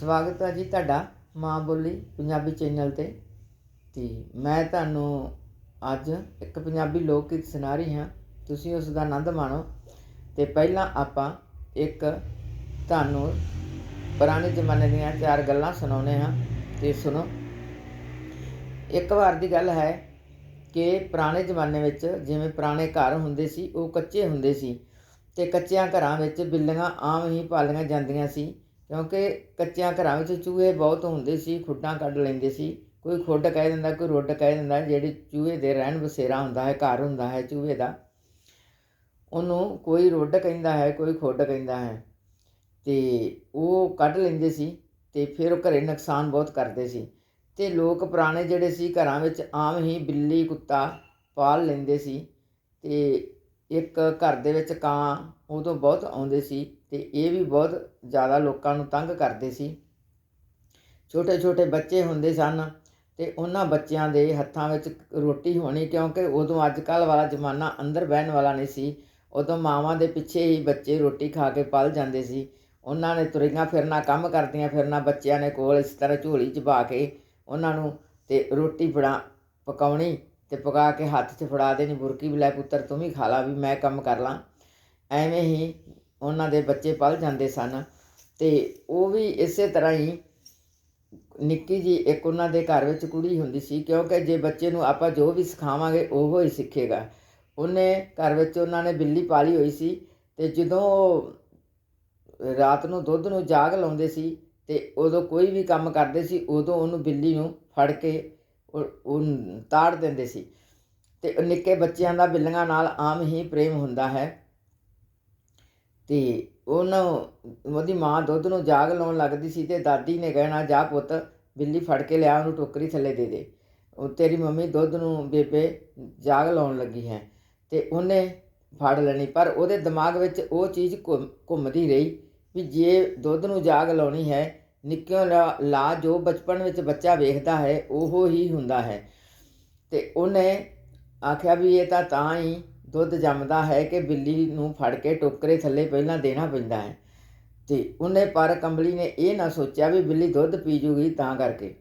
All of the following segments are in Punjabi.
ਸਵਾਗਤ ਹੈ ਜੀ ਤੁਹਾਡਾ ਮਾਂ ਬੋਲੀ ਪੰਜਾਬੀ ਚੈਨਲ ਤੇ। ਤੇ ਮੈਂ ਤੁਹਾਨੂੰ ਅੱਜ ਇੱਕ ਪੰਜਾਬੀ ਲੋਕ ਗੀਤ ਸੁਣਾ ਰਹੀ ਹਾਂ। ਤੁਸੀਂ ਉਸ ਦਾ ਆਨੰਦ ਮਾਣੋ। ਤੇ ਪਹਿਲਾਂ ਆਪਾਂ ਇੱਕ ਤੁਹਾਨੂੰ ਪੁਰਾਣੇ ਜ਼ਮਾਨੇ ਦੀਆਂ ਚਾਰ ਗੱਲਾਂ ਸੁਣਾਉਨੇ ਹਾਂ ਤੇ ਸੁਣੋ। ਇੱਕ ਵਾਰ ਦੀ ਗੱਲ ਹੈ ਕਿ ਪੁਰਾਣੇ ਜ਼ਮਾਨੇ ਵਿੱਚ ਜਿਵੇਂ ਪੁਰਾਣੇ ਘਰ ਹੁੰਦੇ ਸੀ, ਉਹ ਕੱਚੇ ਹੁੰਦੇ ਸੀ। ਤੇ ਕੱਚਿਆਂ ਘਰਾਂ ਵਿੱਚ ਬਿੱਲੀਆਂ ਆਮ ਹੀ ਪਾਲੀਆਂ ਜਾਂਦੀਆਂ ਸੀ। ਕਿਉਂਕਿ ਕੱਚਿਆਂ ਘਰਾਂ ਵਿੱਚ ਚੂਹੇ ਬਹੁਤ ਹੁੰਦੇ ਸੀ, ਖੁੱਡਾਂ ਕੱਢ ਲੈਂਦੇ ਸੀ। ਕੋਈ ਖੁੱਡ ਕਹਿ ਦਿੰਦਾ, ਕੋਈ ਰੁੱਡ ਕਹਿ ਦਿੰਦਾ, ਜਿਹੜੀ ਚੂਹੇ ਦੇ ਰਹਿਣ ਬਸੇਰਾ ਹੁੰਦਾ ਹੈ, ਘਰ ਹੁੰਦਾ ਹੈ ਚੂਹੇ ਦਾ। ਉਹਨੂੰ ਕੋਈ ਰੁੱਡ ਕਹਿੰਦਾ ਹੈ, ਕੋਈ ਖੁੱਡ ਕਹਿੰਦਾ ਹੈ। ਤੇ ਉਹ ਕੱਢ ਲੈਂਦੇ ਸੀ ਤੇ ਫਿਰ ਉਹ ਘਰੇ ਨੁਕਸਾਨ ਬਹੁਤ ਕਰਦੇ ਸੀ। ਤੇ ਲੋਕ ਪੁਰਾਣੇ ਜਿਹੜੇ ਸੀ, ਘਰਾਂ ਵਿੱਚ ਆਮ ਹੀ ਬਿੱਲੀ, ਕੁੱਤਾ ਪਾਲ ਲੈਂਦੇ ਸੀ। ਤੇ ਇੱਕ ਘਰ ਦੇ ਵਿੱਚ ਕਾਂ ਉਦੋਂ ਬਹੁਤ ਆਉਂਦੇ ਸੀ ਤੇ ਇਹ ਵੀ ਬਹੁਤ ਜ਼ਿਆਦਾ ਲੋਕਾਂ ਨੂੰ ਤੰਗ ਕਰਦੇ ਸੀ। ਛੋਟੇ ਛੋਟੇ ਬੱਚੇ ਹੁੰਦੇ ਸਨ ਤੇ ਉਹਨਾਂ ਬੱਚਿਆਂ ਦੇ ਹੱਥਾਂ ਵਿੱਚ ਰੋਟੀ ਹੋਣੀ ਕਿਉਂਕਿ ਉਦੋਂ ਅੱਜ ਕੱਲ੍ਹ ਵਾਲਾ ਜ਼ਮਾਨਾ ਅੰਦਰ ਬਹਿਣ ਵਾਲਾ ਨਹੀਂ ਸੀ। ਉਦੋਂ ਮਾਵਾਂ ਦੇ ਪਿੱਛੇ ਹੀ ਬੱਚੇ ਰੋਟੀ ਖਾ ਕੇ ਪਲ ਜਾਂਦੇ ਸੀ। ਉਹਨਾਂ ਨੇ ਤੁਰੀਆਂ ਫਿਰਨਾ, ਕੰਮ ਕਰਦੀਆਂ ਫਿਰਨਾ, ਬੱਚਿਆਂ ਨੇ ਕੋਲ ਇਸ ਤਰ੍ਹਾਂ ਝੋਲੀ 'ਚ ਪਾ ਕੇ ਉਹਨਾਂ ਨੂੰ ਤੇ ਰੋਟੀ ਫੜਾ ਪਕਾਉਣੀ ਤੇ ਪਕਾ ਕੇ ਹੱਥ 'ਚ ਫੜਾ ਦੇਣੀ, ਬੁਰਕੀ ਵੀ ਲੈ ਪੁੱਤਰ ਤੂੰ ਵੀ ਖਾ ਲਾ, ਵੀ ਮੈਂ ਕੰਮ ਕਰ ਲਾਂ। ਐਵੇਂ ਹੀ ਉਹਨਾਂ ਦੇ ਬੱਚੇ ਪਲ ਜਾਂਦੇ ਸਨ ਤੇ ਉਹ ਵੀ ਇਸੇ ਤਰ੍ਹਾਂ ਹੀ ਨਿੱਕੀ ਜੀ ਇੱਕ ਉਹਨਾਂ ਦੇ ਘਰ ਵਿੱਚ ਕੁੜੀ ਹੁੰਦੀ ਸੀ, ਕਿਉਂਕਿ ਜੇ ਬੱਚੇ ਨੂੰ ਆਪਾਂ ਜੋ ਵੀ ਸਿਖਾਵਾਂਗੇ ਉਹ ਹੀ ਸਿੱਖੇਗਾ। ਉਹਨੇ ਘਰ ਵਿੱਚ ਉਹਨਾਂ ਨੇ ਬਿੱਲੀ ਪਾਲੀ ਹੋਈ ਸੀ ਤੇ ਜਦੋਂ ਉਹ ਰਾਤ ਨੂੰ ਦੁੱਧ ਨੂੰ ਜਾਗ ਲਾਉਂਦੇ ਸੀ ਤੇ ਉਦੋਂ ਕੋਈ ਵੀ ਕੰਮ ਕਰਦੇ ਸੀ, ਉਦੋਂ ਉਹਨੂੰ ਬਿੱਲੀ ਨੂੰ ਫੜ ਕੇ ਉਹ ਤਾੜ ਦਿੰਦੇ ਸੀ। ਤੇ ਨਿੱਕੇ ਬੱਚਿਆਂ ਦਾ ਬਿੱਲੀਆਂ ਨਾਲ ਆਮ ਹੀ ਪ੍ਰੇਮ ਹੁੰਦਾ ਹੈ। ਤੇ ਉਹਨੂੰ ਉਹਦੀ ਮਾਂ ਦੁੱਧ ਨੂੰ ਜਾਗ ਲਾਉਣ ਲੱਗਦੀ ਸੀ ਤੇ ਦਾਦੀ ਨੇ ਕਹਿਣਾ, ਜਾ ਪੁੱਤ, ਬਿੱਲੀ ਫੜ ਕੇ ਲਿਆ, ਉਹਨੂੰ ਟੋਕਰੀ ਥੱਲੇ ਦੇ ਦੇ। ਉਹ ਤੇਰੀ ਮੰਮੀ ਦੁੱਧ ਨੂੰ ਬੇਬੇ ਜਾਗ ਲਾਉਣ ਲੱਗੀ ਹੈ। ਤੇ ਉਹਨੇ ਫੜ ਲੈਣੀ, ਪਰ ਉਹਦੇ ਦਿਮਾਗ ਵਿੱਚ ਉਹ ਚੀਜ਼ ਘੁੰਮ- ਘੁੰਮਦੀ ਰਹੀ ਵੀ ਜੇ ਦੁੱਧ ਨੂੰ ਜਾਗ ਲਾਉਣੀ ਹੈ ਨਿੱਕਿਓ ਲਾ ਲਾ ਜੋ ਬਚਪਨ ਵਿੱਚ ਬੱਚਾ ਵੇਖਦਾ ਹੈ, ਉਹ ਹੀ ਹੁੰਦਾ ਹੈ। ਤੇ ਉਹਨੇ ਆਖਿਆ ਵੀ ਇਹ ਤਾਂ ਤਾਂ ਹੀ ਦੁੱਧ ਜੰਮਦਾ ਹੈ ਕਿ ਬਿੱਲੀ ਨੂੰ ਫੜ ਕੇ ਟੋਕਰੇ ਥੱਲੇ ਪਹਿਲਾਂ ਦੇਣਾ ਪੈਂਦਾ ਹੈ। ਤੇ ਉਹਨੇ ਪਰ ਕੰਬਲੀ ਨੇ ਇਹ ਨਾ ਸੋਚਿਆ ਵੀ ਬਿੱਲੀ ਦੁੱਧ ਪੀ ਜੂਗੀ ਤਾਂ ਕਰਕੇ।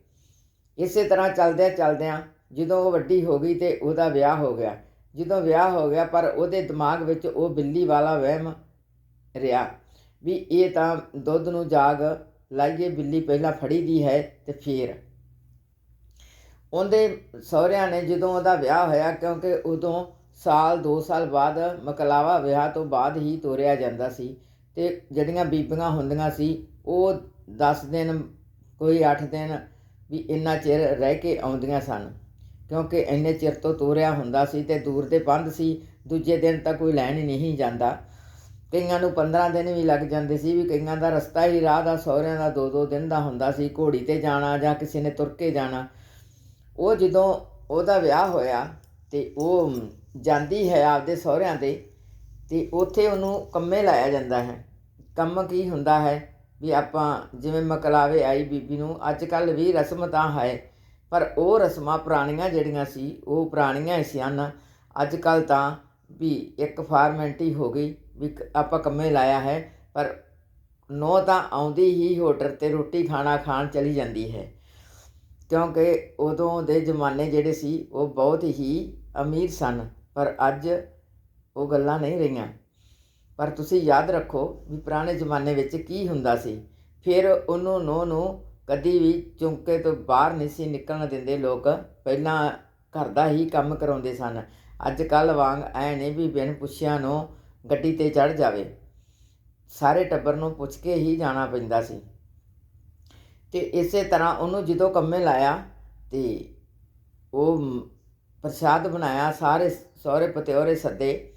ਇਸੇ ਤਰ੍ਹਾਂ ਚੱਲਦਿਆਂ ਚੱਲਦਿਆਂ ਜਦੋਂ ਉਹ ਵੱਡੀ ਹੋ ਗਈ ਤੇ ਉਹਦਾ ਵਿਆਹ ਹੋ ਗਿਆ। ਜਦੋਂ ਵਿਆਹ ਹੋ ਗਿਆ ਪਰ ਉਹਦੇ ਦਿਮਾਗ ਵਿੱਚ ਉਹ ਬਿੱਲੀ ਵਾਲਾ ਵਹਿਮ ਰਿਹਾ ਵੀ ਇਹ ਤਾਂ ਦੁੱਧ ਨੂੰ ਜਾਗ ਲਾਈਏ ਬਿੱਲੀ ਪਹਿਲਾਂ ਫੜੀ ਦੀ ਹੈ ਤੇ ਫੇਰ। ਉਹਦੇ ਸਹੁਰਿਆਂ ਨੇ ਜਦੋਂ ਉਹਦਾ ਵਿਆਹ ਹੋਇਆ, ਕਿਉਂਕਿ ਉਦੋਂ ਸਾਲ 2 ਸਾਲ ਬਾਅਦ ਮਕਲਾਵਾ ਵਿਆਹ ਤੋਂ ਬਾਅਦ ਹੀ ਤੋਰਿਆ ਜਾਂਦਾ ਸੀ ਤੇ ਜਿਹੜੀਆਂ ਬੀਬੀਆਂ ਹੁੰਦੀਆਂ ਸੀ, ਉਹ 10 ਦਿਨ, ਕੋਈ 8 ਦਿਨ ਵੀ ਇੰਨਾ ਚਿਰ ਰਹਿ ਕੇ ਆਉਂਦੀਆਂ ਸਨ, ਕਿਉਂਕਿ ਇੰਨੇ ਚਿਰ ਤੋਂ ਤੋਰਿਆ ਹੁੰਦਾ ਸੀ ਤੇ ਦੂਰ ਦੇ ਪੰਧ ਸੀ, ਦੂਜੇ ਦਿਨ ਤਾਂ ਕੋਈ ਲੈਣ ਹੀ ਨਹੀਂ ਜਾਂਦਾ। ਕਈਆਂ ਨੂੰ 15 ਦਿਨ ਵੀ ਲੱਗ ਜਾਂਦੇ ਸੀ ਵੀ ਕਈਆਂ ਦਾ ਰਸਤਾ ਹੀ ਰਾਹ ਦਾ, ਸਹੁਰਿਆਂ ਦਾ 2-2 ਦਿਨ ਦਾ ਹੁੰਦਾ ਸੀ, ਘੋੜੀ ਤੇ ਜਾਣਾ ਜਾਂ ਕਿਸੇ ਨੇ ਤੁਰ ਕੇ ਜਾਣਾ। ਉਹ ਜਦੋਂ ਉਹਦਾ ਵਿਆਹ ਹੋਇਆ ਤੇ ਉਹ ਜਾਂਦੀ ਹੈ ਆਪਦੇ ਸਹੁਰਿਆਂ ਦੇ ਤੇ ਉੱਥੇ ਉਹਨੂੰ ਕੰਮੇ ਲਾਇਆ ਜਾਂਦਾ ਹੈ। ਕੰਮ ਕੀ ਹੁੰਦਾ ਹੈ? ਵੀ ਆਪਾਂ ਜਿਵੇਂ ਮਕਲਾਵੇ ਆਈ ਬੀਬੀ ਨੂੰ ਅੱਜ ਕੱਲ ਵੀ ਰਸਮ ਤਾਂ ਹੈ, ਪਰ ਉਹ ਰਸਮਾਂ ਪੁਰਾਣੀਆਂ ਜਿਹੜੀਆਂ ਸੀ, ਉਹ ਪੁਰਾਣੀਆਂ ਹੀ ਸਨ ਅੱਜ ਕੱਲ ਤਾਂ ਵੀ ਇੱਕ ਫਾਰਮੈਲਿਟੀ ਹੋ ਗਈ ਵੀ ਕ- ਆਪਾਂ ਕੰਮੇ ਲਾਇਆ ਹੈ, ਪਰ ਨੋ ਤਾਂ ਆਉਂਦੀ ਹੀ ਹੋਟਲ ਤੇ ਰੋਟੀ ਖਾਣਾ ਖਾਣ ਚਲੀ ਜਾਂਦੀ ਹੈ। ਕਿਉਂਕਿ ਉਦੋਂ ਦੇ ਜ਼ਮਾਨੇ ਜਿਹੜੇ ਸੀ, ਉਹ ਬਹੁਤ ਹੀ ਅਮੀਰ ਸਨ, ਪਰ ਅੱਜ ਉਹ ਗੱਲਾਂ ਨਹੀਂ ਰਹੀਆਂ। ਪਰ ਤੁਸੀਂ ਯਾਦ ਰੱਖੋ ਵੀ ਪੁਰਾਣੇ ਜ਼ਮਾਨੇ ਵਿੱਚ ਕੀ ਹੁੰਦਾ ਸੀ। ਫਿਰ ਉਹਨੂੰ ਨੋ ਨੂੰ ਕਦੀ ਵੀ ਚੁੰਕੇ ਤੋਂ ਬਾਹਰ ਨਹੀਂ ਸੀ ਨਿਕਲਣ ਦਿੰਦੇ ਲੋਕ। ਪਹਿਲਾਂ ਘਰ ਦਾ ਹੀ ਕੰਮ ਕਰਾਉਂਦੇ ਸਨ। ਅੱਜ ਕੱਲ ਵਾਂਗ ਐ ਨਹੀਂ ਵੀ ਬਿਨ ਪੁੱਛਿਆ ਨੂੰ ਗੱਡੀ ਤੇ ਚੜ ਜਾਵੇ। ਸਾਰੇ ਟੱਬਰ ਨੂੰ ਪੁੱਛ ਕੇ ਹੀ ਜਾਣਾ ਪੈਂਦਾ ਸੀ। ਤੇ ਇਸੇ ਤਰ੍ਹਾਂ ਉਹਨੂੰ ਜਦੋਂ ਕੰਮੇ ਲਾਇਆ ਤੇ ਉਹ ਪ੍ਰਸ਼ਾਦ ਬਣਾਇਆ, ਸਾਰੇ ਸਹੁਰੇ ਪਤਿਓਰੇ ਸੱਦੇ।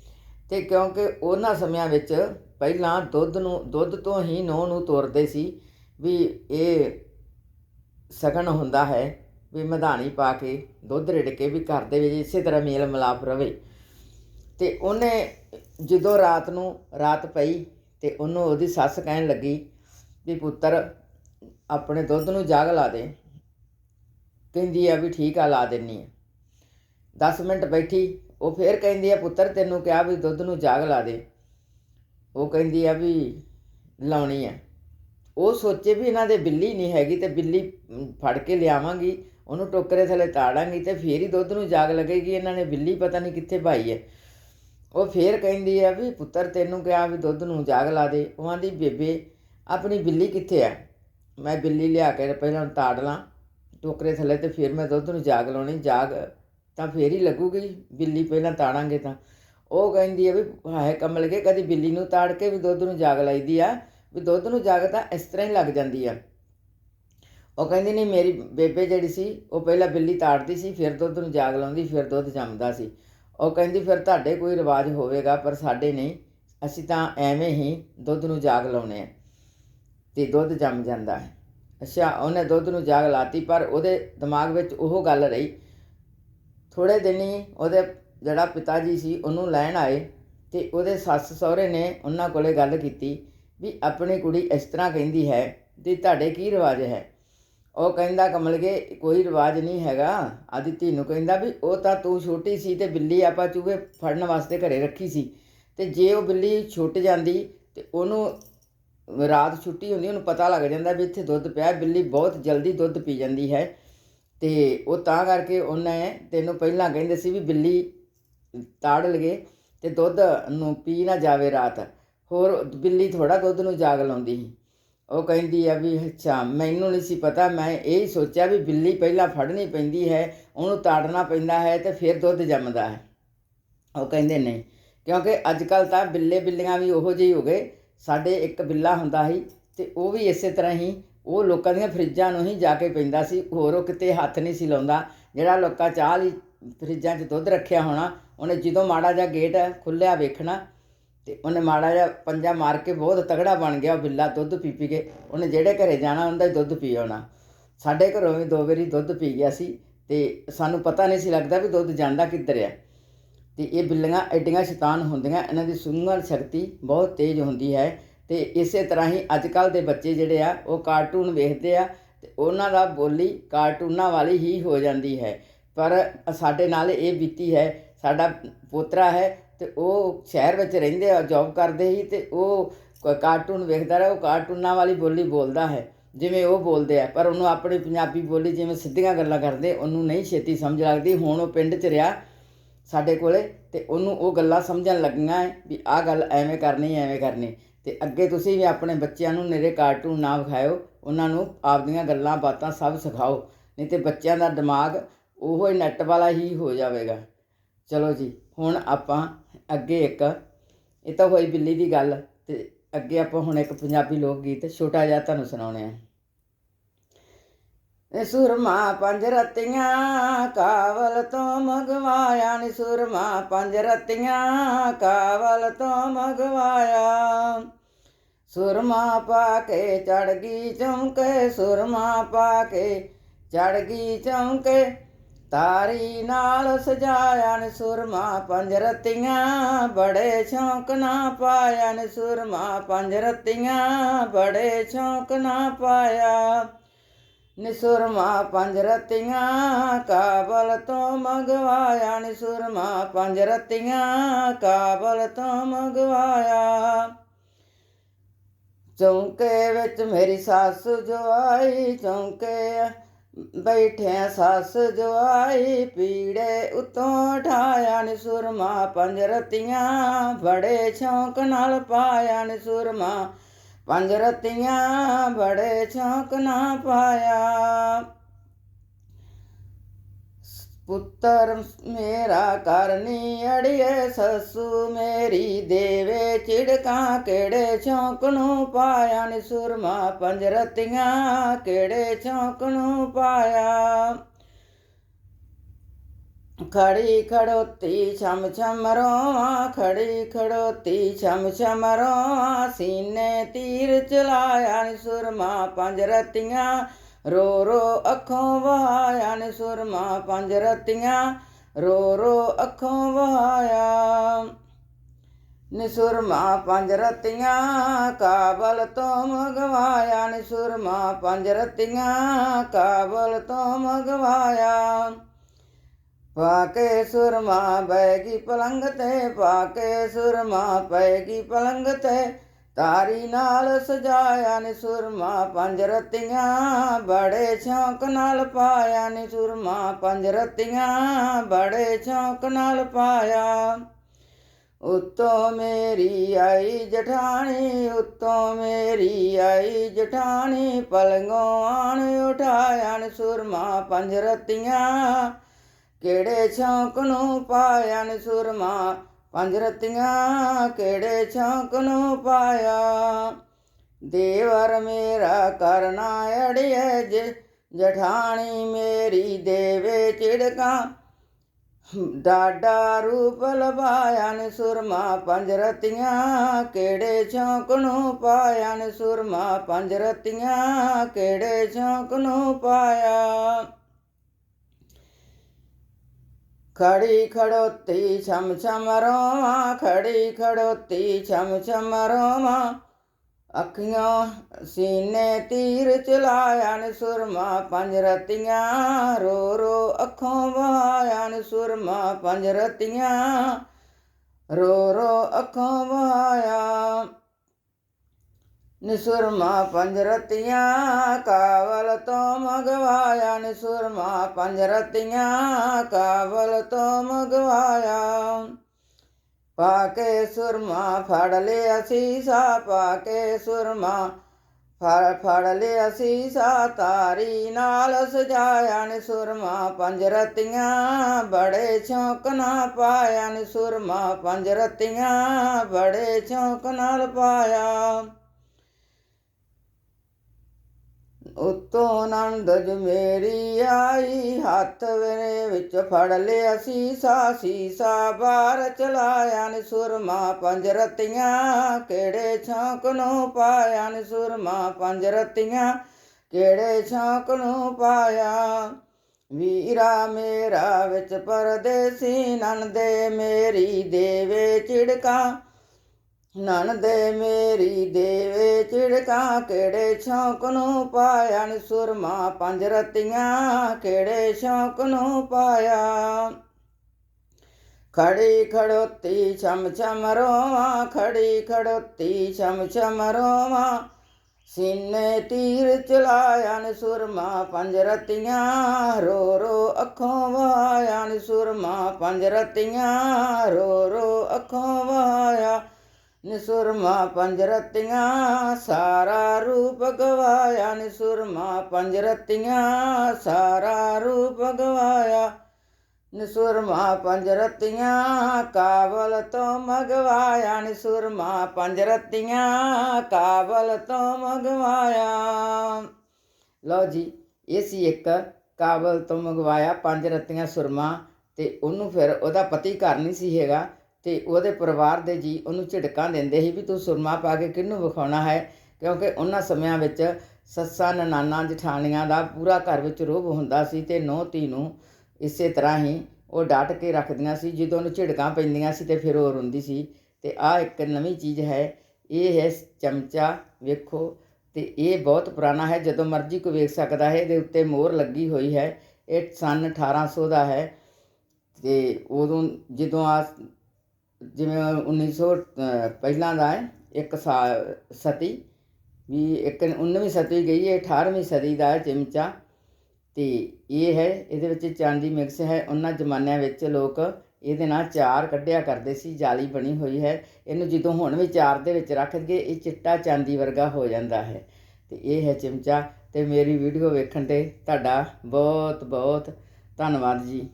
ਤੇ ਕਿਉਂਕਿ ਉਹਨਾਂ ਸਮਿਆਂ ਵਿੱਚ ਪਹਿਲਾਂ ਦੁੱਧ ਨੂੰ, ਦੁੱਧ ਤੋਂ ਹੀ ਨੌ ਨੂੰ ਤੋਰਦੇ ਸੀ ਵੀ ਇਹ ਸਗਨ ਹੁੰਦਾ ਹੈ ਵੀ ਮਧਾਣੀ ਪਾ ਕੇ ਦੁੱਧ ਰਿੜ ਕੇ ਵੀ ਘਰ ਦੇ ਵਿੱਚ ਇਸੇ ਤਰ੍ਹਾਂ ਮੇਲ ਮਿਲਾਪ ਰਵੇ। ਤੇ ਉਹਨੇ ਜਦੋਂ ਰਾਤ ਨੂੰ ਰਾਤ ਪਈ ਤੇ ਉਹਨੂੰ ਉਹਦੀ ਸੱਸ ਕਹਿਣ ਲੱਗੀ ਵੀ ਪੁੱਤਰ, ਆਪਣੇ ਦੁੱਧ ਨੂੰ ਜਾਗ ਲਾ ਦੇ। ਕਹਿੰਦੀ ਆ ਵੀ ਠੀਕ ਆ, ਲਾ ਦਿੰਨੀ ਆ। 10 ਮਿੰਟ ਬੈਠੀ, ਉਹ ਫੇਰ ਕਹਿੰਦੀ ਆ, ਪੁੱਤਰ, ਤੈਨੂੰ ਕਿਹਾ ਵੀ ਦੁੱਧ ਨੂੰ ਜਾਗ ਲਾ ਦੇ। ਉਹ ਕਹਿੰਦੀ ਆ ਵੀ ਲਾਉਣੀ ਆ। ਉਹ ਸੋਚੇ ਵੀ ਇਹਨਾਂ ਦੇ ਬਿੱਲੀ ਨਹੀਂ ਹੈਗੀ ਤੇ ਬਿੱਲੀ ਫੜ ਕੇ ਲਿਆਵਾਂਗੀ, ਉਹਨੂੰ ਟੋਕਰੇ ਥੱਲੇ ਤਾੜਾਂਗੀ ਤੇ ਫੇਰ ਹੀ ਦੁੱਧ ਨੂੰ ਜਾਗ ਲੱਗੇਗੀ। ਇਹਨਾਂ ਨੇ ਬਿੱਲੀ ਪਤਾ ਨਹੀਂ ਕਿੱਥੇ ਭਾਈ ਹੈ ਉਹ ਫੇਰ ਕਹਿੰਦੀ ਆ ਵੀ ਪੁੱਤਰ ਤੈਨੂੰ ਕਿਹਾ ਵੀ ਦੁੱਧ ਨੂੰ ਜਾਗ ਲਾ ਦੇ। ਉਹ ਆਂਦੀ, ਬੇਬੇ, ਆਪਣੀ ਬਿੱਲੀ ਕਿੱਥੇ ਹੈ ਮੈਂ ਬਿੱਲੀ ਲਿਆ ਕੇ ਪਹਿਲਾਂ ਤਾੜ ਲਾਂ ਟੋਕਰੇ ਥੱਲੇ ਤੇ ਫਿਰ ਮੈਂ ਦੁੱਧ ਨੂੰ ਜਾਗ ਲਾਉਣੀ। ਜਾਗ ਤਾਂ ਫੇਰ ਹੀ ਲੱਗੂਗੀ। ਬਿੱਲੀ ਪਹਿਲਾਂ ਤਾੜਾਂਗੇ ਤਾਂ। ਉਹ ਕਹਿੰਦੀ ਆ ਵੀ ਹਾਏ ਕਮਲ ਕੇ, ਕਦੀ ਬਿੱਲੀ ਨੂੰ ਤਾੜ ਕੇ ਵੀ ਦੁੱਧ ਨੂੰ ਜਾਗ ਲਾਈਦੀ ਆ। ਵੀ ਦੁੱਧ ਨੂੰ ਜਾਗ ਤਾਂ ਇਸ ਤਰ੍ਹਾਂ ਹੀ ਲੱਗ ਜਾਂਦੀ ਆ। ਉਹ ਕਹਿੰਦੀ, ਨਹੀਂ ਮੇਰੀ ਬੇਬੇ ਜਿਹੜੀ ਸੀ, ਉਹ ਪਹਿਲਾਂ ਬਿੱਲੀ ਤਾੜਦੀ ਸੀ, ਫਿਰ ਦੁੱਧ ਨੂੰ ਜਾਗ ਲਾਉਂਦੀ, ਫਿਰ ਦੁੱਧ ਜੰਮਦਾ ਸੀ। ਉਹ ਕਹਿੰਦੀ, ਫਿਰ ਤੁਹਾਡੇ ਕੋਈ ਰਿਵਾਜ ਹੋਵੇਗਾ, ਪਰ ਸਾਡੇ ਨਹੀਂ। ਅਸੀਂ ਤਾਂ ਐਵੇਂ ਹੀ ਦੁੱਧ ਨੂੰ ਜਾਗ ਲਾਉਨੇ ਆ ਤੇ ਦੁੱਧ ਜੰਮ ਜਾਂਦਾ ਹੈ। ਅੱਛਾ, ਉਹਨੇ ਦੁੱਧ ਨੂੰ ਜਾਗ ਲਾਤੀ, ਪਰ ਉਹਦੇ ਦਿਮਾਗ ਵਿੱਚ ਉਹ ਗੱਲ ਰਹੀ। ਥੋੜੇ ਦਿਨ ਹੀ ਉਹਦੇ ਜਿਹੜਾ ਪਿਤਾ ਜੀ ਸੀ, ਉਹਨੂੰ ਲੈਣ ਆਏ ਤੇ ਉਹਦੇ ਸੱਸ ਸਹੁਰੇ ਨੇ ਉਹਨਾਂ ਕੋਲੇ ਗੱਲ ਕੀਤੀ ਵੀ, ਆਪਣੀ ਕੁੜੀ ਇਸ ਤਰ੍ਹਾਂ ਕਹਿੰਦੀ ਹੈ ਤੇ ਤੁਹਾਡੇ ਕੀ ਰਿਵਾਜ ਹੈ? ਉਹ ਕਹਿੰਦਾ ਕਮਲਗੇ ਕੋਈ ਰਿਵਾਜ ਨਹੀਂ ਹੈਗਾ। ਆਦੀ ਧੀ ਨੂੰ ਕਹਿੰਦਾ ਵੀ, ਉਹ ਤਾਂ ਤੂੰ ਛੋਟੀ ਸੀ ਤੇ ਬਿੱਲੀ ਆਪਾਂ ਚੂਹੇ ਫੜਨ ਵਾਸਤੇ ਘਰੇ ਰੱਖੀ ਸੀ। ਤੇ ਜੇ ਉਹ ਬਿੱਲੀ ਛੁੱਟ ਜਾਂਦੀ ਤੇ ਉਹਨੂੰ ਰਾਤ ਛੁੱਟੀ ਹੁੰਦੀ, ਉਹਨੂੰ ਪਤਾ ਲੱਗ ਜਾਂਦਾ ਵੀ ਇੱਥੇ ਦੁੱਧ ਪਿਆ, ਬਿੱਲੀ ਬਹੁਤ ਜਲਦੀ ਦੁੱਧ ਪੀ ਜਾਂਦੀ ਹੈ। ਤੇ ਉਹ ਤਾਂ ਕਰਕੇ ਉਹਨੇ ਤੈਨੂੰ ਪਹਿਲਾਂ ਕਹਿੰਦੇ ਸੀ ਵੀ ਬਿੱਲੀ ਤਾੜ ਲਗੇ ਤੇ ਦੁੱਧ ਨੂੰ ਪੀ ਨਾ ਜਾਵੇ ਰਾਤ। ਹੋਰ ਬਿੱਲੀ ਥੋੜਾ ਦੁੱਧ ਨੂੰ ਜਾਗ ਲਾਉਂਦੀ ਸੀ। ਉਹ ਕਹਿੰਦੀ ਆ ਵੀ ਅੱਛਾ, ਮੈਨੂੰ ਨਹੀਂ ਸੀ ਪਤਾ, ਮੈਂ ਇਹ ਹੀ ਸੋਚਿਆ ਵੀ ਬਿੱਲੀ ਪਹਿਲਾਂ ਫੜਨੀ ਪੈਂਦੀ ਹੈ, ਉਹਨੂੰ ਤਾੜਨਾ ਪੈਂਦਾ ਹੈ ਤੇ ਫਿਰ ਦੁੱਧ ਜੰਮਦਾ ਹੈ। ਉਹ ਕਹਿੰਦੇ ਨਹੀਂ, ਕਿਉਂਕਿ ਅੱਜ ਕੱਲ ਤਾਂ ਬਿੱਲੇ ਬਿੱਲੀਆਂ ਵੀ ਉਹੋ ਜਿਹੇ ਹੋ ਗਏ, ਸਾਡੇ ਇੱਕ ਬਿੱਲਾ ਹੁੰਦਾ ਸੀ ਤੇ ਉਹ ਵੀ ਇਸੇ ਤਰ੍ਹਾਂ ਹੀ, ਉਹ ਲੋਕਾਂ ਦੀਆਂ ਫਰਿੱਜਾਂ ਨੂੰ ਹੀ ਜਾ ਕੇ ਪੈਂਦਾ ਸੀ, ਹੋਰ ਉਹ ਕਿਤੇ ਹੱਥ ਨਹੀਂ ਸੀ ਲਾਉਂਦਾ, ਜਿਹੜਾ ਲੋਕਾਂ ਚਾਹ ਲਈ ਫਰਿੱਜਾਂ 'ਚ ਦੁੱਧ ਰੱਖਿਆ ਹੋਣਾ, ਉਹਨੇ ਜਦੋਂ ਮਾੜਾ ਜਿਹਾ ਗੇਟ ਖੁੱਲਿਆ ਵੇਖਣਾ ਤੇ ਉਹਨੇ ਮਾੜਾ ਜਿਹਾ ਪੰਜਾ ਮਾਰ ਕੇ ਬਹੁਤ ਤਗੜਾ ਬਣ ਗਿਆ ਉਹ ਬਿੱਲਾ ਦੁੱਧ ਪੀ ਪੀ ਕੇ। ਉਹਨੇ ਜਿਹੜੇ ਘਰੇ ਜਾਣਾ ਹੁੰਦਾ ਹੀ ਦੁੱਧ ਪੀ ਆਉਣਾ। ਸਾਡੇ ਘਰੋਂ ਵੀ ਦੋ ਵਾਰੀ ਦੁੱਧ ਪੀ ਗਿਆ ਸੀ ਤੇ ਸਾਨੂੰ ਪਤਾ ਨਹੀਂ ਸੀ ਲੱਗਦਾ ਵੀ ਦੁੱਧ ਜਾਂਦਾ ਕਿੱਧਰ ਆ। ਤੇ ਇਹ ਬਿੱਲੀਆਂ ਐਡੀਆਂ ਸ਼ੈਤਾਨ ਹੁੰਦੀਆਂ, ਇਹਨਾਂ ਦੀ ਸੁੰਘਣ ਸ਼ਕਤੀ ਬਹੁਤ ਤੇਜ਼ ਹੁੰਦੀ ਹੈ। ਤੇ ਇਸੇ ਤਰ੍ਹਾਂ ਹੀ ਅੱਜ ਕੱਲ ਦੇ ਬੱਚੇ ਜਿਹੜੇ ਆ, ਉਹ ਕਾਰਟੂਨ ਵੇਖਦੇ ਆ ਤੇ ਉਹਨਾਂ ਦਾ ਬੋਲੀ ਕਾਰਟੂਨਾਂ ਵਾਲੀ ਹੀ ਹੋ ਜਾਂਦੀ ਹੈ। ਪਰ ਸਾਡੇ ਨਾਲ ਇਹ ਬੀਤੀ ਹੈ, ਸਾਡਾ ਪੋਤਰਾ ਹੈ ਤੇ ਉਹ ਸ਼ਹਿਰ ਵਿੱਚ ਰਹਿੰਦੇ ਆ ਜੌਬ ਕਰਦੇ ਹੀ ਤੇ ਉਹ ਕ- ਕਾਰਟੂਨ ਵੇਖਦਾ ਰਿਹਾ, ਉਹ ਕਾਰਟੂਨਾਂ ਵਾਲੀ ਬੋਲੀ ਬੋਲਦਾ ਹੈ, ਜਿਵੇਂ ਉਹ ਬੋਲਦੇ ਆ, ਪਰ ਉਹਨੂੰ ਆਪਣੀ ਪੰਜਾਬੀ ਬੋਲੀ ਜਿਵੇਂ ਸਿੱਧੀਆਂ ਗੱਲਾਂ ਕਰਦੇ, ਉਹਨੂੰ ਨਹੀਂ ਛੇਤੀ ਸਮਝ ਲੱਗਦੀ, ਹੁਣ ਉਹ ਪਿੰਡ 'ਚ ਰਿਹਾ ਸਾਡੇ ਕੋਲੇ ਤੇ ਉਹਨੂੰ ਉਹ ਗੱਲਾਂ ਸਮਝਣ ਲੱਗੀਆਂ ਵੀ ਆਹ ਗੱਲ ਐਵੇਂ ਕਰਨੀ ਐਵੇਂ ਕਰਨੀ ਤੇ ਅੱਗੇ ਤੁਸੀਂ ਵੀ ਆਪਣੇ ਬੱਚਿਆਂ ਨੂੰ ਨੇਰੇ ਕਾਰਟੂਨ ਨਾ ਵਿਖਾਇਓ, ਉਹਨਾਂ ਨੂੰ ਆਪਦੀਆਂ ਗੱਲਾਂ ਬਾਤਾਂ ਸਭ ਸਿਖਾਓ, ਨਹੀਂ ਤੇ ਬੱਚਿਆਂ ਦਾ ਦਿਮਾਗ ਉਹੋ ਹੀ ਨੈਟ ਵਾਲਾ ਹੀ ਹੋ ਜਾਵੇਗਾ। ਚਲੋ ਜੀ, ਹੁਣ ਆਪਾਂ ਅੱਗੇ ਇੱਕ, ਇਹ ਤਾਂ ਹੋਈ ਬਿੱਲੀ ਦੀ ਗੱਲ, ਤੇ ਅੱਗੇ ਆਪਾਂ ਹੁਣ ਇੱਕ ਪੰਜਾਬੀ ਲੋਕ ਗੀਤ ਛੋਟਾ ਜਿਹਾ ਤੁਹਾਨੂੰ ਸੁਣਾਉਣੇ ਆ। ਸੁਰਮਾ ਪੰਜ ਰਤੀਆਂ, ਕਾਵਲ ਤੋਂ ਮਗਵਾਇਆ। ਨੀ ਸੁਰਮਾ ਪੰਜ ਰਤੀਆਂ, ਕਾਵਲ ਤੋਂ ਮਗਵਾਇਆ। ਸੁਰਮਾ ਪਾ ਕੇ ਚੜ ਗਈ ਚੌਂਕੇ, ਸੁਰਮਾ ਪਾ ਕੇ ਚੜ ਗਈ ਚੌਂਕੇ। ਤਾਰੀ ਨਾਲ ਸਜਾਇਆ ਨੀ ਸੁਰਮਾ ਪੰਜ ਰਤੀਆਂ, ਬੜੇ ਸ਼ੌਂਕ ਨਾ ਪਾਇਆ ਨੀ ਸੁਰਮਾ ਪੰਜ ਰਤੀਆਂ, ਬੜੇ ਸ਼ੌਂਕ ਨਾ ਪਾਇਆ। ਨਿਸੁਰਮਾ ਪੰਜ ਰਤੀਆਂ, ਕਾਬਲ ਤੋਂ ਮੰਗਵਾਇਆ ਨਿਸੁਰਮਾ ਪੰਜ ਰਤੀਆਂ, ਕਾਬਲ ਤੋਂ ਮੰਗਵਾਇਆ। ਚੌਂਕੇ ਵਿੱਚ ਮੇਰੀ ਸੱਸ ਜੋ ਆਈ, ਚੌਂਕੇ ਬੈਠਿਆ ਸੱਸ ਜਵਾਈ ਆਈ ਪੀੜੇ ਉਤੋਂ ਠਾਇਆ ਨਿਸੁਰਮਾ ਪੰਜ ਰਤੀਆਂ ਬੜੇ ਸ਼ੌਂਕ ਨਾਲ ਪਾਇਆ ਨਿਸੁਰਮਾ ਪੰਜ ਰਤੀਆਂ ਬੜੇ ਸ਼ੌਂਕ ਨਾ ਪਾਇਆ। ਪੁੱਤਰ ਮੇਰਾ ਕਰਨੀ ਅੜੀਏ, ਸੱਸੂ ਮੇਰੀ ਦੇਵੇ, ਚਿੜਕਾਂ ਕਿਹੜੇ ਸ਼ੌਂਕ ਨੂੰ ਪਾਇਆ ਨੀ ਸੁਰਮਾ ਪੰਜ ਰਤੀਆਂ ਕਿਹੜੇ ਸ਼ੌਂਕ ਨੂੰ ਪਾਇਆ। ਖੜੀ ਖੜੋਤੀ ਛਮ ਛਮ ਰੋਵਾਂ, ਖੜੀ ਖੜੋਤੀ ਛਮ ਛਮ ਰੋਵਾਂ, ਸੀਨੇ ਤੀਰ ਚਲਾਇਆ ਨੀ ਸੁਰਮਾ ਪੰਜ ਰਤੀਆਂ ਰੋ ਰੋ ਅੱਖੋਂ ਵਹਾਇਆ ਨੀ ਸੁਰਮਾ ਪੰਜ ਰਤੀਆਂ। ਰੋ ਰੋ ਅੱਖੋਂ ਵਹਾਇਆ ਨੀ ਪੰਜ ਰਤੀਆਂ। ਕਾਬਲ ਤੋਂ ਮੰਗਵਾਇਆ ਨੀ ਪੰਜ ਰਤੀਆਂ। ਕਾਬਲ ਤੋਂ ਮੰਗਵਾਇਆ ਪਾ ਕੇ ਸੁਰਮਾ ਬੈਗੀ ਪਲੰਗ ਤੇ, ਪਾ ਕੇ ਸੁਰਮਾ ਪੈਗੀ ਪਲੰਗ ਤੇ। ਤਾਰੀ ਨਾਲ ਸਜਾਇਆ ਨੇ ਸੁਰਮਾ, ਪੰਜ ਰਤੀਆਂ ਬੜੇ ਸ਼ੌਕ ਨਾਲ ਪਾਇਆ ਨੀ ਸੁਰਮਾ, ਪੰਜ ਰਤੀਆਂ ਬੜੇ ਸ਼ੌਕ ਨਾਲ ਪਾਇਆ। ਉੱਤੋਂ ਮੇਰੀ ਆਈ ਜਠਾਣੀ, ਉੱਤੋਂ ਮੇਰੀ ਆਈ ਜਠਾਣੀ, ਪਲੰਗੋਂ ਆਣ ਉਠਾਇਆ ਨੀ ਸੁਰਮਾ, ਪੰਜ ਰਤੀਆਂ ਕਿਹੜੇ ਸ਼ੌਕ ਨੂੰ ਪਾਇਆ ਨੀ ਸੁਰਮਾ ਪੰਜ ਰਤੀਆਂ ਕਿਹੜੇ ਚੌਂਕ ਨੂੰ ਪਾਇਆ? ਦੇਵਰ ਮੇਰਾ ਕਰਨਾ ਅੜਿਏ ਜੇ, ਜਠਾਣੀ ਮੇਰੀ ਦੇਵੇ ਚਿੜਕਾਂ ਡਾਡਾ ਰੂਪ ਲਵਾਇਆ ਨ ਸੁਰਮਾ, ਪੰਜ ਰਤੀਆਂ ਕਿਹੜੇ ਚੌਂਕ ਨੂੰ ਪਾਇਆ? ਨ ਸੁਰਮਾ, ਪੰਜ ਰਤੀਆਂ ਕਿਹੜੇ ਚੌਂਕ ਨੂੰ ਪਾਇਆ? ਖੜੀ ਖੜੋਤੀ ਛਮ ਛਮ ਰੋਵਾਂ, ਖੜੀ ਖੜੋਤੀ ਛਮ ਛਮ ਰੋਵਾਂ। ਅੱਖੀਆਂ ਸੀਨੇ ਤੀਰ ਚਲਾਇਆ ਨ ਸੁਰਮਾ, ਪੰਜ ਰਤੀਆਂ ਰੋ ਰੋ ਅੱਖੋਂ ਵਹਾਇਆ ਨ ਸੁਰਮਾ, ਪੰਜ ਰਤੀਆਂ ਰੋ ਰੋ ਅੱਖੋਂ ਵਹਾਇਆ ਨਿਸੁਰਮਾ ਪੰਜ ਰਤੀਆਂ, ਕਾਵਲ ਤੋਂ ਮਗਵਾਇਆ। ਨਿਸੁਰਮਾ ਪੰਜ ਰਤੀਆਂ, ਕਾਵਲ ਤੋਂ ਮਗਵਾਇਆ। ਪਾ ਕੇ ਸੁਰਮਾ ਫੜ ਲਿਆ ਸੀਸਾ ਪਾ ਕੇ ਸੁਰਮਾ ਫੜ ਫੜ ਲਿਆ ਸੀਸਾ ਤਾਰੀ ਨਾਲ ਸਜਾਇਆ। ਨੀ ਸੁਰਮਾ ਪੰਜ ਰਤੀਆਂ, ਬੜੇ ਸ਼ੌਕ ਨਾ ਪਾਇਆ। ਨੀ ਸੁਰਮਾ ਪੰਜ ਰਤੀਆਂ, ਬੜੇ ਸ਼ੌਕ ਨਾਲ ਪਾਇਆ। ਉਤੋਂ ਨੰਦ ਮੇਰੀ ਆਈ, ਹੱਥ ਮੇਰੇ ਵਿੱਚ ਫੜ ਲਿਆ ਸੀਸਾ ਸੀਸਾ ਬਾਹਰ ਚਲਾਇਆ ਨੀ ਸੁਰਮਾ, ਪੰਜ ਰਤੀਆਂ ਕਿਹੜੇ ਸ਼ੌਕ ਨੂੰ ਪਾਇਆ ਨੀ ਸੁਰਮਾ, ਪੰਜ ਰਤੀਆਂ ਕਿਹੜੇ ਸ਼ੌਕ ਨੂੰ ਪਾਇਆ? ਵੀਰਾ ਮੇਰਾ ਵਿੱਚ ਪਰਦੇਸੀ ਨੰਦੇ ਮੇਰੀ ਦੇਵੇ ਚਿੜਕਾ ਨਣਦੇ ਮੇਰੀ ਦੇਵੇ ਚਿੜਕਾਂ ਕਿਹੜੇ ਸ਼ੌਂਕ ਨੂੰ ਪਾਇਆ? ਨੀ ਸੁਰਮਾ ਪੰਜ ਰਤੀਆਂ ਕਿਹੜੇ ਸ਼ੌਂਕ ਨੂੰ ਪਾਇਆ? ਖੜੀ ਖੜੋਤੀ ਛਮ ਛਮ ਰੋਵਾਂ, ਖੜੀ ਖੜੋਤੀ ਛਮ ਛਮ ਰੋਵਾਂ। ਸੀਨੇ ਤੀਰ ਚਲਾਇਆ ਨੀ ਸੁਰਮਾ ਪੰਜ ਰਤੀਆਂ, ਰੋ ਰੋ ਅੱਖੋਂ ਵਹਾਇਆ ਨੀ ਸੁਰਮਾ ਪੰਜ ਰਤੀਆਂ, ਰੋ ਰੋ ਅੱਖੋਂ ਵਹਾਇਆ ਨਿਸੁਰਮਾ ਪੰਜ ਰਤੀਆਂ, ਸਾਰਾ ਰੂਪ ਗਵਾਇਆ। ਨਿਸੁਰਮਾ ਪੰਜ ਰਤੀਆਂ, ਸਾਰਾ ਰੂਪ ਗਵਾਇਆ। ਨਿਸੁਰਮਾ ਪੰਜ ਰਤੀਆਂ ਕਾਬਲ ਤੋਂ ਮਗਵਾਇਆ। ਨਿਸੁਰਮਾ ਪੰਜ ਰਤੀਆਂ ਕਾਬਲ ਤੋਂ ਮਗਵਾਇਆ। ਲਓ ਜੀ, ਇਹ ਸੀ ਇੱਕ ਕਾਬਲ ਤੋਂ ਮੰਗਵਾਇਆ, ਪੰਜ ਰਤੀਆਂ ਸੁਰਮਾ, ਤੇ ਉਹਨੂੰ ਫਿਰ ਉਹਦਾ ਪਤੀ ਘਰ ਨਹੀਂ ਸੀ ਹੈਗਾ। ਤੇ ਉਹਦੇ ਪਰਿਵਾਰ ਦੇ ਜੀ ਉਹਨੂੰ ਝਿੜਕਾਂ ਦਿੰਦੇ ਸੀ ਵੀ ਤੂੰ ਸੁਰਮਾ ਪਾ ਕੇ ਕਿਹਨੂੰ ਵਿਖਾਉਣਾ ਹੈ, ਕਿਉਂਕਿ ਉਹਨਾਂ ਸਮਿਆਂ ਵਿੱਚ ਸੱਸਾਂ ਨਨਾਨਾ ਜਠਾਣੀਆਂ ਦਾ ਪੂਰਾ ਘਰ ਵਿੱਚ ਰੋਬ ਹੁੰਦਾ ਸੀ ਤੇ ਨੌ ਧੀ ਨੂੰ ਇਸੇ ਤਰ੍ਹਾਂ ਹੀ ਉਹ ਡਾਟ ਕੇ ਰੱਖਦੀਆਂ ਸੀ, ਜਦੋਂ ਉਹਨੂੰ ਝਿੜਕਾਂ ਪੈਂਦੀਆਂ ਸੀ ਤੇ ਫਿਰ ਉਹ ਰੋਂਦੀ ਸੀ, ਤੇ ਆ ਇੱਕ ਨਵੀਂ ਚੀਜ਼ ਹੈ, ਇਹ ਹੈ ਚਮਚਾ ਵੇਖੋ, ਤੇ ਇਹ ਬਹੁਤ ਪੁਰਾਣਾ ਹੈ, ਜਦੋਂ ਮਰਜ਼ੀ ਕੋਈ ਵੇਖ ਸਕਦਾ ਹੈ, ਇਹਦੇ ਉੱਤੇ ਮੋਹਰ ਲੱਗੀ ਹੋਈ ਹੈ, ਇਹ ਸਨ 1800 ਦਾ ਹੈ, ਤੇ ਉਦੋਂ ਜਦੋਂ ਆ ਜਿਵੇਂ 1900 ਅਹ ਪਹਿਲਾਂ ਦਾ ਹੈ, ਇੱਕ ਸਾ- ਸਤੀ ਵੀ ਇੱਕ 19ਵੀਂ ਸਦੀ ਗਈ ਹੈ 18ਵੀਂ ਸਦੀ ਦਾ ਚਿਮਚਾ ਚਮਚਾ। ਤੇ ਇਹ ਹੈ, ਇਹਦੇ ਵਿੱਚ ਚਾਂਦੀ ਮਿਕਸ ਹੈ, ਉਹਨਾਂ ਜ਼ਮਾਨਿਆਂ ਵਿੱਚ ਲੋਕ ਇਹਦੇ ਨਾਲ ਚਾਰ ਕੱਢਿਆ ਕਰਦੇ ਸੀ, ਜਾਲੀ ਬਣੀ ਹੋਈ ਹੈ। ਇਹਨੂੰ ਜਦੋਂ ਹੁਣ ਵੀ ਚਾਰ ਦੇ ਵਿੱਚ ਰੱਖ ਦਈਏ ਇਹ ਚਿੱਟਾ ਚਾਂਦੀ ਵਰਗਾ ਹੋ ਜਾਂਦਾ ਹੈ। ਤੇ ਇਹ ਹੈ ਚਿਮਚਾ। ਤੇ ਮੇਰੀ ਵੀਡੀਓ ਵੇਖਣ ਤੇ ਤੁਹਾਡਾ ਬਹੁਤ ਬਹੁਤ ਧੰਨਵਾਦ ਜੀ।